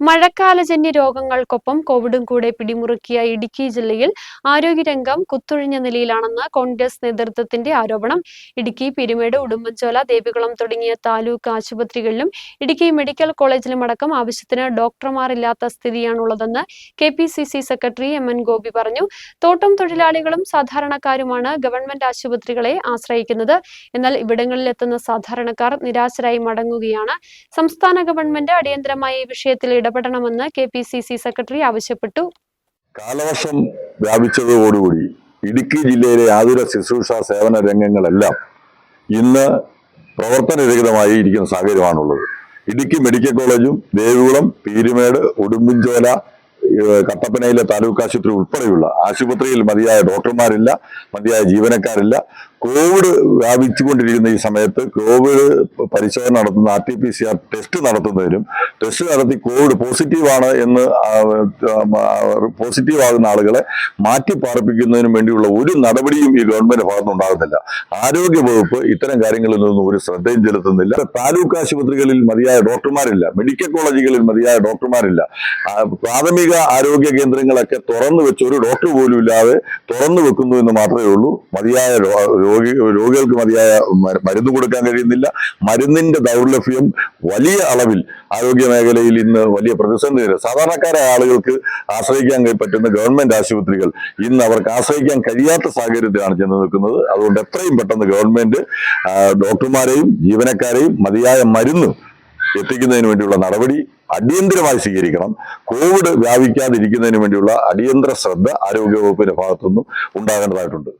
മഴക്കാലജന്യ രോഗങ്ങൾക്കൊപ്പം കോവിഡും കൂടെ പിടിമുറുക്കിയ ഇടുക്കി ജില്ലയിൽ ആരോഗ്യരംഗം കുത്തൊഴിഞ്ഞ നിലയിലാണെന്ന് കോൺഗ്രസ് നേതൃത്വത്തിന്റെ ആരോപണം. ഇടുക്കി പിരിമേട് ഉടുമ്പൻചോല ദേവികുളം തുടങ്ങിയ താലൂക്ക് ആശുപത്രികളിലും ഇടുക്കി മെഡിക്കൽ കോളേജിലും അടക്കം ആവശ്യത്തിന് ഡോക്ടർമാരില്ലാത്ത സ്ഥിതിയാണുള്ളതെന്ന് K P C C secretary M N Gopi പറഞ്ഞു. തോട്ടം തൊഴിലാളികളും സാധാരണക്കാരുമാണ് ഗവൺമെന്റ് ആശുപത്രികളെ ആശ്രയിക്കുന്നത്. എന്നാൽ ഇവിടങ്ങളിലെത്തുന്ന സാധാരണക്കാർ നിരാശരായി മടങ്ങുകയാണ്. സംസ്ഥാന ഗവൺമെന്റ് അടിയന്തരമായ ഈ വിഷയത്തിൽ ഇടപെടണമെന്ന് K P C C secretary ആവശ്യപ്പെട്ടു. കാലവർഷം വ്യാപിച്ചതോടുകൂടി ഇടുക്കി ജില്ലയിലെ ആതുര ശുശ്രൂഷ സേവന രംഗങ്ങളെല്ലാം ഇന്ന് പ്രവർത്തനരഹിതമായി ഇരിക്കുന്ന സാഹചര്യമാണുള്ളത്. ഇടുക്കി മെഡിക്കൽ കോളേജും ദേവികുളം പീരുമേട് ഉടുമ്പൻചോല കട്ടപ്പനയിലെ താലൂക്ക് ആശുപത്രി ഉൾപ്പെടെയുള്ള ആശുപത്രിയിൽ മതിയായ ഡോക്ടർമാരില്ല മതിയായ ജീവനക്കാരില്ല. കോവിഡ് വ്യാപിച്ചുകൊണ്ടിരിക്കുന്ന ഈ സമയത്ത് കോവിഡ് പരിശോധന നടത്തുന്ന R T P C R test നടത്തുന്നതിനും ടെസ്റ്റ് നടത്തി കോവിഡ് പോസിറ്റീവാണ് എന്ന് പോസിറ്റീവ് ആകുന്ന ആളുകളെ മാറ്റി പാർപ്പിക്കുന്നതിനും വേണ്ടിയുള്ള ഒരു നടപടിയും ഈ ഗവൺമെന്റ് ഭാഗത്തുനിന്ന് ഉണ്ടാകുന്നില്ല. ആരോഗ്യ വകുപ്പ് ഇത്തരം കാര്യങ്ങളിൽ നിന്നും ഒരു ശ്രദ്ധയും ചെലുത്തുന്നില്ല. താലൂക്ക് ആശുപത്രികളിൽ മതിയായ ഡോക്ടർമാരില്ല. മെഡിക്കൽ കോളേജുകളിൽ മതിയായ ഡോക്ടർമാരില്ല. പ്രാഥമിക ആരോഗ്യ കേന്ദ്രങ്ങളൊക്കെ തുറന്നു വെച്ച് ഒരു ഡോക്ടർ പോലും ഇല്ലാതെ തുറന്നു വെക്കുന്നു എന്ന് മാത്രമേ ഉള്ളൂ. മതിയായ രോഗി രോഗികൾക്ക് മതിയായ മരുന്ന് കൊടുക്കാൻ കഴിയുന്നില്ല. മരുന്നിന്റെ ദൗർലഭ്യം വലിയ അളവിൽ ആരോഗ്യ മേഖലയിൽ ഇന്ന് വലിയ പ്രതിസന്ധി. സാധാരണക്കാരായ ആളുകൾക്ക് ആശ്രയിക്കാൻ പറ്റുന്ന ഗവൺമെന്റ് ആശുപത്രികൾ ഇന്ന് അവർക്ക് ആശ്രയിക്കാൻ കഴിയാത്ത സാഹചര്യത്തിലാണ് ചെന്ന് നിൽക്കുന്നത്. അതുകൊണ്ട് എത്രയും പെട്ടെന്ന് ഗവൺമെന്റ് ഡോക്ടർമാരെയും ജീവനക്കാരെയും മതിയായ മരുന്ന് എത്തിക്കുന്നതിന് വേണ്ടിയുള്ള നടപടി അടിയന്തരമായി സ്വീകരിക്കണം. കോവിഡ് വ്യാപിക്കാതിരിക്കുന്നതിന് വേണ്ടിയുള്ള അടിയന്തര ശ്രദ്ധ ആരോഗ്യവകുപ്പിന്റെ ഭാഗത്തുനിന്നും ഉണ്ടാകേണ്ടതായിട്ടുണ്ട്.